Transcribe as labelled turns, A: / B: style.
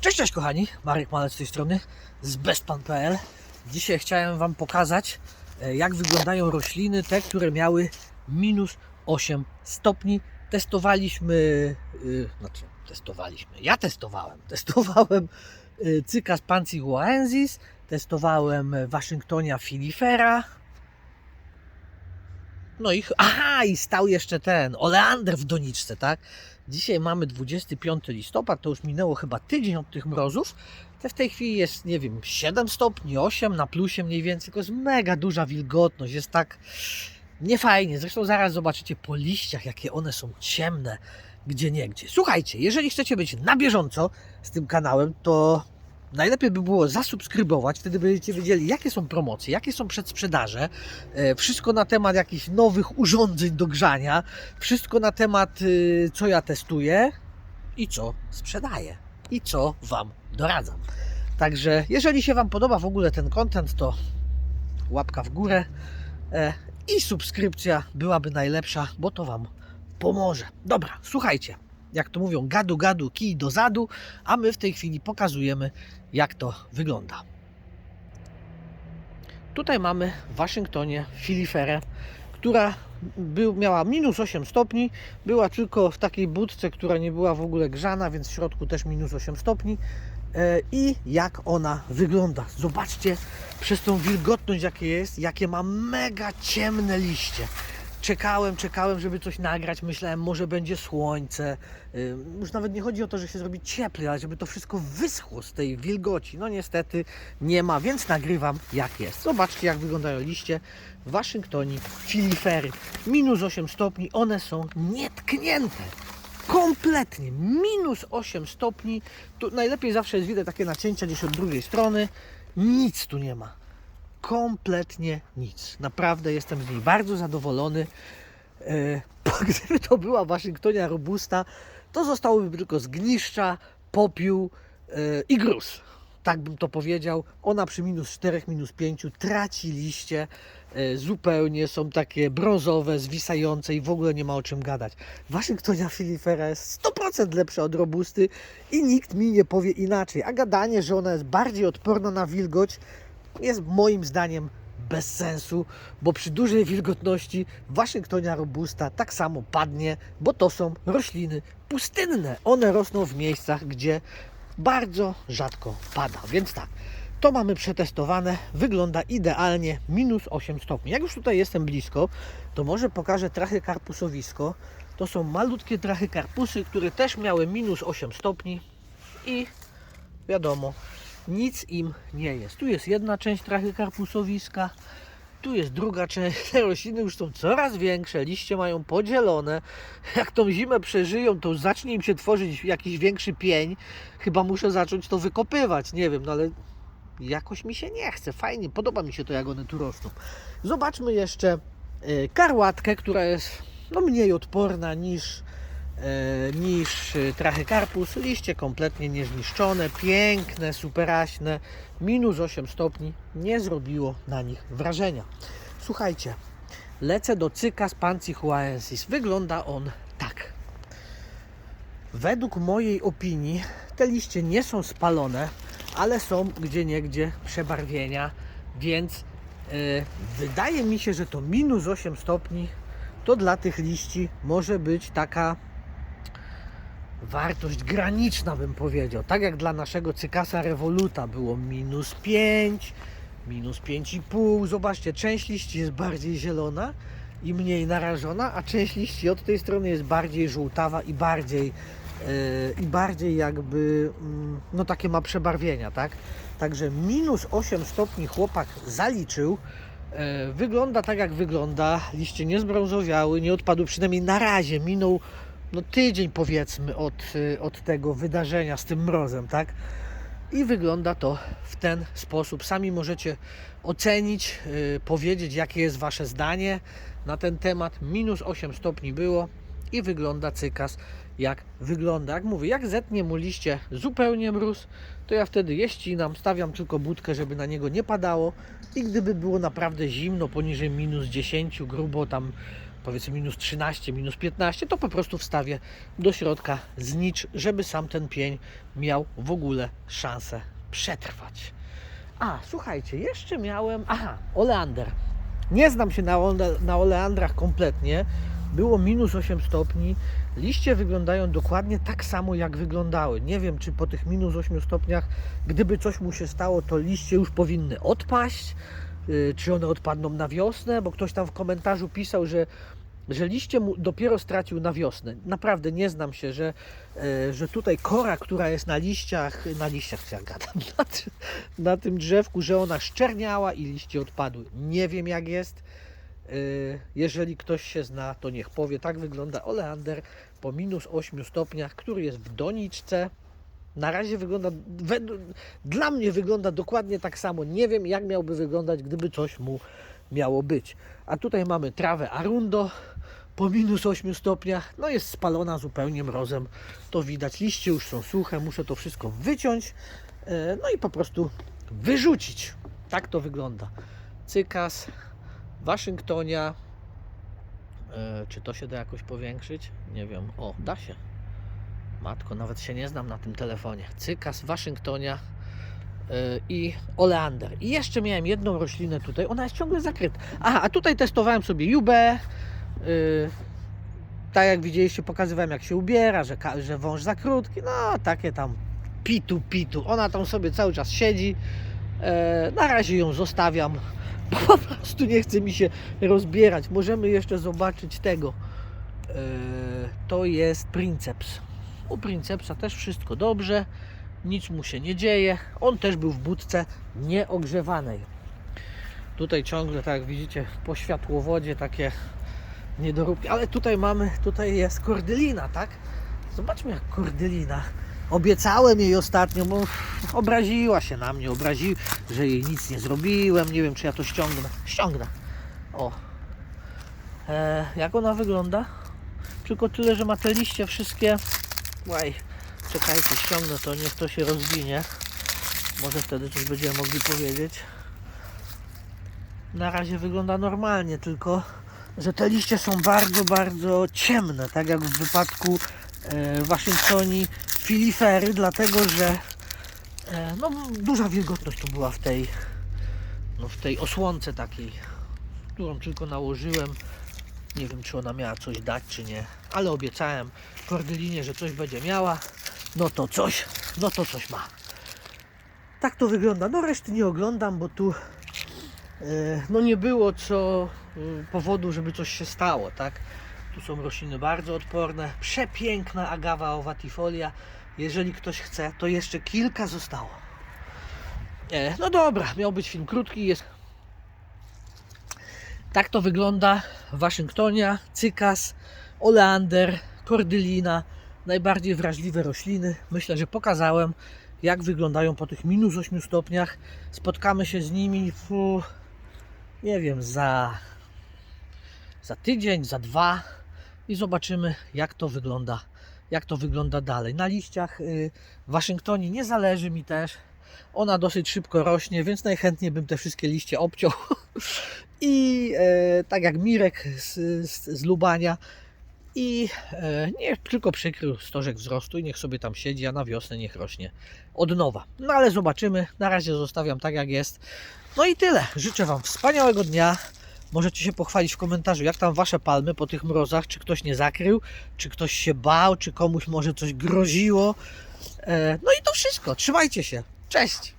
A: Cześć, cześć kochani, Marek Malec z tej strony z bestpan.pl Dzisiaj chciałem Wam pokazać e, jak wyglądają rośliny, te, które miały minus 8 stopni. Testowaliśmy, y, znaczy testowaliśmy, ja testowałem, testowałem y, Cycas pancyhuaensis, testowałem Waszyngtonia filifera, no i, aha, i stał jeszcze ten oleander w doniczce, tak? Dzisiaj mamy 25 listopad, to już minęło chyba tydzień od tych mrozów. W tej chwili jest, nie wiem, 7 stopni, 8 na plusie mniej więcej, tylko jest mega duża wilgotność, jest tak niefajnie. Zresztą zaraz zobaczycie po liściach, jakie one są ciemne, gdzie niegdzie. Słuchajcie, jeżeli chcecie być na bieżąco z tym kanałem, to najlepiej by było zasubskrybować, wtedy będziecie wiedzieli, jakie są promocje, jakie są przedsprzedaże, e, wszystko na temat jakichś nowych urządzeń do grzania, wszystko na temat, y, co ja testuję i co sprzedaję i co Wam doradzam. Także jeżeli się Wam podoba w ogóle ten content, to łapka w górę e, i subskrypcja byłaby najlepsza, bo to Wam pomoże. Dobra, słuchajcie, jak to mówią, gadu gadu, kij do zadu, a my w tej chwili pokazujemy, jak to wygląda. Tutaj mamy w Waszyngtonie filiferę, która był, miała minus 8 stopni, była tylko w takiej budce, która nie była w ogóle grzana, więc w środku też minus 8 stopni. E, I jak ona wygląda. Zobaczcie przez tą wilgotność, jakie jest, jakie ma mega ciemne liście. Czekałem, czekałem, żeby coś nagrać. Myślałem, może będzie słońce. Już nawet nie chodzi o to, że się zrobi cieplej, ale żeby to wszystko wyschło z tej wilgoci. No niestety nie ma, więc nagrywam jak jest. Zobaczcie, jak wyglądają liście w Waszyngtonie. Filifery. Minus 8 stopni. One są nietknięte. Kompletnie. Minus 8 stopni. Tu najlepiej zawsze jest widać takie nacięcia gdzieś od drugiej strony. Nic tu nie ma kompletnie nic. Naprawdę jestem z niej bardzo zadowolony. E, gdyby to była Waszyngtonia Robusta, to zostałoby tylko zgniszcza, popiół e, i gruz. Tak bym to powiedział. Ona przy minus 4, minus 5 traci liście e, zupełnie, są takie brązowe, zwisające i w ogóle nie ma o czym gadać. Waszyngtonia Filifera jest 100% lepsza od Robusty i nikt mi nie powie inaczej. A gadanie, że ona jest bardziej odporna na wilgoć, jest moim zdaniem bez sensu, bo przy dużej wilgotności Waszyngtonia robusta tak samo padnie, bo to są rośliny pustynne. One rosną w miejscach, gdzie bardzo rzadko pada. Więc tak, to mamy przetestowane, wygląda idealnie, minus 8 stopni. Jak już tutaj jestem blisko, to może pokażę trachy karpusowisko. To są malutkie trachy karpusy, które też miały minus 8 stopni i wiadomo, nic im nie jest. Tu jest jedna część trachy karpusowiska, tu jest druga część. Te rośliny już są coraz większe, liście mają podzielone. Jak tą zimę przeżyją, to zacznie im się tworzyć jakiś większy pień. Chyba muszę zacząć to wykopywać, nie wiem, no ale jakoś mi się nie chce. Fajnie, podoba mi się to, jak one tu rosną. Zobaczmy jeszcze y, karłatkę, która jest no, mniej odporna niż e, niż e, trachykarpus. Liście kompletnie niezniszczone, piękne, superaśne. Minus 8 stopni nie zrobiło na nich wrażenia. Słuchajcie, lecę do Cycas pancyhuaensis. Wygląda on tak. Według mojej opinii te liście nie są spalone, ale są gdzie niegdzie przebarwienia, więc e, wydaje mi się, że to minus 8 stopni to dla tych liści może być taka wartość graniczna, bym powiedział. Tak jak dla naszego cykasa Revoluta było minus 5, minus 5,5. Zobaczcie, część liści jest bardziej zielona i mniej narażona, a część liści od tej strony jest bardziej żółtawa i bardziej, e, i bardziej jakby, mm, no takie ma przebarwienia, tak? Także minus 8 stopni chłopak zaliczył. E, Wygląda tak jak wygląda. Liście nie zbrązowiały, nie odpadły przynajmniej na razie. Minął no, tydzień powiedzmy od, y, od tego wydarzenia z tym mrozem, tak? I wygląda to w ten sposób. Sami możecie ocenić, y, powiedzieć, jakie jest Wasze zdanie na ten temat. Minus 8 stopni było i wygląda cykas jak wygląda. Jak mówię, jak zetnie mu liście zupełnie mróz, to ja wtedy je ścinam, stawiam tylko budkę, żeby na niego nie padało i gdyby było naprawdę zimno, poniżej minus 10, grubo tam powiedzmy minus 13, minus 15, to po prostu wstawię do środka znicz, żeby sam ten pień miał w ogóle szansę przetrwać. A, słuchajcie, jeszcze miałem. Aha, oleander. Nie znam się na, ole, na oleandrach kompletnie. Było minus 8 stopni. Liście wyglądają dokładnie tak samo, jak wyglądały. Nie wiem, czy po tych minus 8 stopniach, gdyby coś mu się stało, to liście już powinny odpaść. Yy, Czy one odpadną na wiosnę? Bo ktoś tam w komentarzu pisał, że, że liście mu dopiero stracił na wiosnę. Naprawdę nie znam się, że, e, że tutaj kora, która jest na liściach, na liściach, co ja gadam, na, na tym drzewku, że ona szczerniała i liście odpadły. Nie wiem jak jest. E, Jeżeli ktoś się zna, to niech powie. Tak wygląda oleander po minus 8 stopniach, który jest w doniczce. Na razie wygląda, według- dla mnie wygląda dokładnie tak samo. Nie wiem jak miałby wyglądać, gdyby coś mu miało być. A tutaj mamy trawę arundo po minus 8 stopniach. No jest spalona zupełnie mrozem. To widać. Liście już są suche. Muszę to wszystko wyciąć. e, No i po prostu wyrzucić. Tak to wygląda. Cykas, Waszyngtonia. E, Czy to się da jakoś powiększyć? Nie wiem. O, da się. Matko, nawet się nie znam na tym telefonie. Cykas, Waszyngtonia e, i oleander. I jeszcze miałem jedną roślinę tutaj. Ona jest ciągle zakryta. Aha, a tutaj testowałem sobie jubę. Yy, tak jak widzieliście, pokazywałem jak się ubiera, że, że wąż za krótki, no takie tam pitu pitu. Ona tam sobie cały czas siedzi. E, na razie ją zostawiam, po prostu nie chce mi się rozbierać. Możemy jeszcze zobaczyć tego. E, to jest princeps. U princepsa też wszystko dobrze, nic mu się nie dzieje. On też był w budce nieogrzewanej. Tutaj ciągle, tak jak widzicie, po światłowodzie takie niedoróbki, ale tutaj mamy, tutaj jest kordylina, tak? Zobaczmy jak kordylina. Obiecałem jej ostatnio, bo obraziła się na mnie, obraził, że jej nic nie zrobiłem. Nie wiem, czy ja to ściągnę. Ściągnę. O. E, jak ona wygląda? Tylko tyle, że ma te liście wszystkie. Łaj, czekajcie, ściągnę to, niech to się rozwinie. Może wtedy coś będziemy mogli powiedzieć. Na razie wygląda normalnie, tylko że te liście są bardzo, bardzo ciemne, tak jak w wypadku e, Waszyngtonii filifery, dlatego że e, no, duża wilgotność tu była w tej, no, w tej osłonce takiej, którą tylko nałożyłem. Nie wiem, czy ona miała coś dać, czy nie, ale obiecałem Kordylinie, że coś będzie miała. No to coś, no to coś ma. Tak to wygląda. No reszty nie oglądam, bo tu e, no nie było co e, powodu, żeby coś się stało, tak? Tu są rośliny bardzo odporne. Przepiękna agawa owatifolia. Jeżeli ktoś chce, to jeszcze kilka zostało. E, no dobra, miał być film krótki. Jest. Tak to wygląda Waszyngtonia, cykas, oleander, kordylina. Najbardziej wrażliwe rośliny. Myślę, że pokazałem, jak wyglądają po tych minus 8 stopniach. Spotkamy się z nimi fu, nie wiem, za, za tydzień, za dwa i zobaczymy, jak to wygląda, jak to wygląda dalej. Na liściach y, w Waszyngtonie nie zależy mi też. Ona dosyć szybko rośnie, więc najchętniej bym te wszystkie liście obciął. I e, tak jak Mirek z, z, z Lubania. I e, niech tylko przykrył stożek wzrostu i niech sobie tam siedzi, a na wiosnę niech rośnie od nowa. No ale zobaczymy. Na razie zostawiam tak jak jest. No i tyle. Życzę Wam wspaniałego dnia. Możecie się pochwalić w komentarzu, jak tam Wasze palmy po tych mrozach, czy ktoś nie zakrył, czy ktoś się bał, czy komuś może coś groziło. E, No i to wszystko. Trzymajcie się. Cześć!